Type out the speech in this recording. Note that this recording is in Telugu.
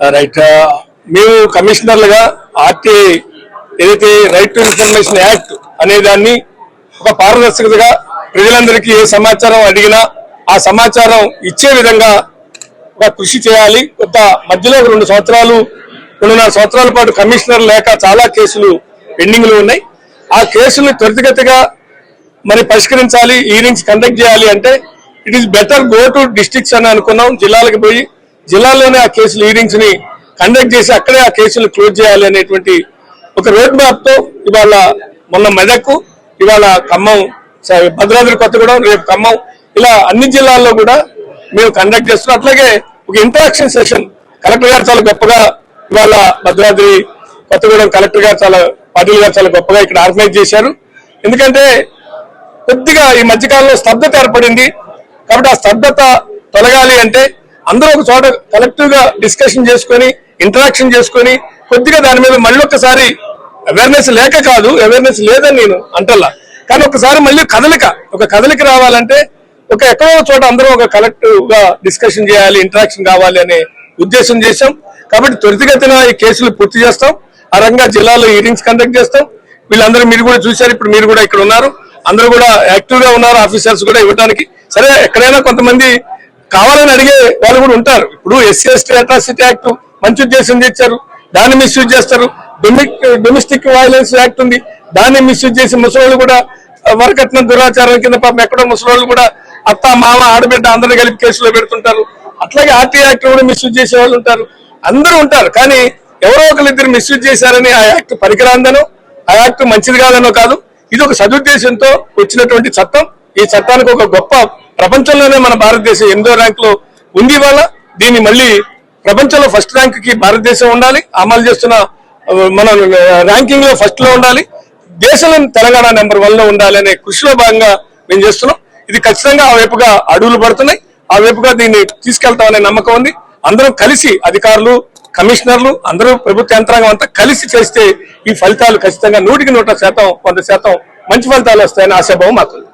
Uh, రైట్ uh, మేము కమిషనర్లుగా ఆర్టీఐ ఏదైతే రైట్ టు ఇన్ఫర్మేషన్ యాక్ట్ అనే దాన్ని ఒక పారదర్శకతగా ప్రజలందరికీ ఏ సమాచారం అడిగినా ఆ సమాచారం ఇచ్చే విధంగా ఒక కృషి చేయాలి. కొంత మధ్యలో రెండు సంవత్సరాలు రెండున్నర సంవత్సరాల పాటు కమిషనర్ లేక చాలా కేసులు పెండింగ్లో ఉన్నాయి. ఆ కేసులు త్వరితగతిగా మరి పరిష్కరించాలి ఈవినింగ్స్ కండక్ట్ చేయాలి అంటే it is better go to districts అని అనుకున్నాం. జిల్లాలకు పోయి జిల్లాలోనే ఆ కేసులు హీరింగ్స్ని కండక్ట్ చేసి అక్కడే ఆ కేసులు క్లోజ్ చేయాలి అనేటువంటి ఒక రోడ్ మ్యాప్తో ఇవాళ మొన్న మెదక్ ఇవాళ ఖమ్మం భద్రాద్రి కొత్తగూడెం రేపు ఖమ్మం ఇలా అన్ని జిల్లాల్లో కూడా మేము కండక్ట్ చేస్తున్నాం. అట్లాగే ఒక ఇంటరాక్షన్ సెషన్ కలెక్టర్ గారు చాలా గొప్పగా ఇవాళ భద్రాద్రి కొత్తగూడెం కలెక్టర్ గారు చాలా పాటిల్ గారు చాలా గొప్పగా ఇక్కడ ఆర్గనైజ్ చేశారు. ఎందుకంటే కొద్దిగా ఈ మధ్యకాలంలో స్తబ్దత ఏర్పడింది. కాబట్టి ఆ స్తబ్దత తొలగాలి అంటే అందరూ ఒక చోట కలెక్టివ్గా డిస్కషన్ చేసుకొని ఇంటరాక్షన్ చేసుకొని కొద్దిగా దాని మీద మళ్ళీ ఒక్కసారి అవేర్నెస్ లేక కాదు అవేర్నెస్ లేదని నేను అంటల్లా. కానీ ఒకసారి మళ్ళీ కదలిక ఒక కదలిక రావాలంటే ఒక ఎక్కడో చోట అందరూ ఒక కలెక్టివ్గా డిస్కషన్ చేయాలి ఇంటరాక్షన్ కావాలి అనే ఉద్దేశం చేశాం. కాబట్టి త్వరితగతిన ఈ కేసులు పూర్తి చేస్తాం. ఆ రకంగా జిల్లాలో హీరింగ్స్ కండక్ట్ చేస్తాం. వీళ్ళందరూ మీరు కూడా చూశారు ఇప్పుడు మీరు కూడా ఇక్కడ ఉన్నారు. అందరూ కూడా యాక్టివ్గా ఉన్నారు ఆఫీసర్స్ కూడా ఇవ్వడానికి సరే ఎక్కడైనా కొంతమంది కావాలని అడిగే వాళ్ళు కూడా ఉంటారు. ఇప్పుడు ఎస్సీ ఎస్టీ అట్రాసిటీ యాక్ట్ మంచి ఉద్దేశం తెచ్చారు దాన్ని మిస్యూజ్ చేస్తారు. డొమెస్టిక్ వైలెన్స్ యాక్ట్ ఉంది. దాన్ని మిస్యూజ్ చేసి ముసలోళ్ళు కూడా వరకట్నం దురాచారం కింద పాపం ఎక్కడో ముసలోళ్ళు కూడా అత్త మామ ఆడబిడ్డ అందరిని కలిపి కేసులో పెడుతుంటారు. అట్లాగే ఆర్టీ యాక్ట్ కూడా మిస్యూజ్ చేసే వాళ్ళు ఉంటారు. అందరూ ఉంటారు. కానీ ఎవరో ఒకరిద్దరు మిస్యూజ్ చేశారని ఆ యాక్ట్ పనికిరాందనో ఆ యాక్ట్ మంచిది కాదనో కాదు. ఇది ఒక సదుద్దేశంతో వచ్చినటువంటి చట్టం. ఈ చట్టానికి ఒక గొప్ప ప్రపంచంలోనే మన భారతదేశం ఎనిమిదో ర్యాంక్లో ఉంది ఇవాళ. దీన్ని మళ్ళీ ప్రపంచంలో ఫస్ట్ ర్యాంక్కి భారతదేశం ఉండాలి. అమలు చేస్తున్న మన ర్యాంకింగ్లో ఫస్ట్లో ఉండాలి. దేశంలో తెలంగాణ నెంబర్ వన్లో ఉండాలి అనే కృషిలో భాగంగా మేము చేస్తున్నాం. ఇది ఖచ్చితంగా ఆ వైపుగా అడుగులు పడుతున్నాయి. ఆ వైపుగా దీన్ని తీసుకెళ్తామనే నమ్మకం ఉంది. అందరం కలిసి అధికారులు కమిషనర్లు అందరూ ప్రభుత్వ యంత్రాంగం అంతా కలిసి చేస్తే ఈ ఫలితాలు ఖచ్చితంగా నూటికి నూట శాతం వంద శాతం మంచి ఫలితాలు వస్తాయని ఆశాభావం మాకు ఉంది.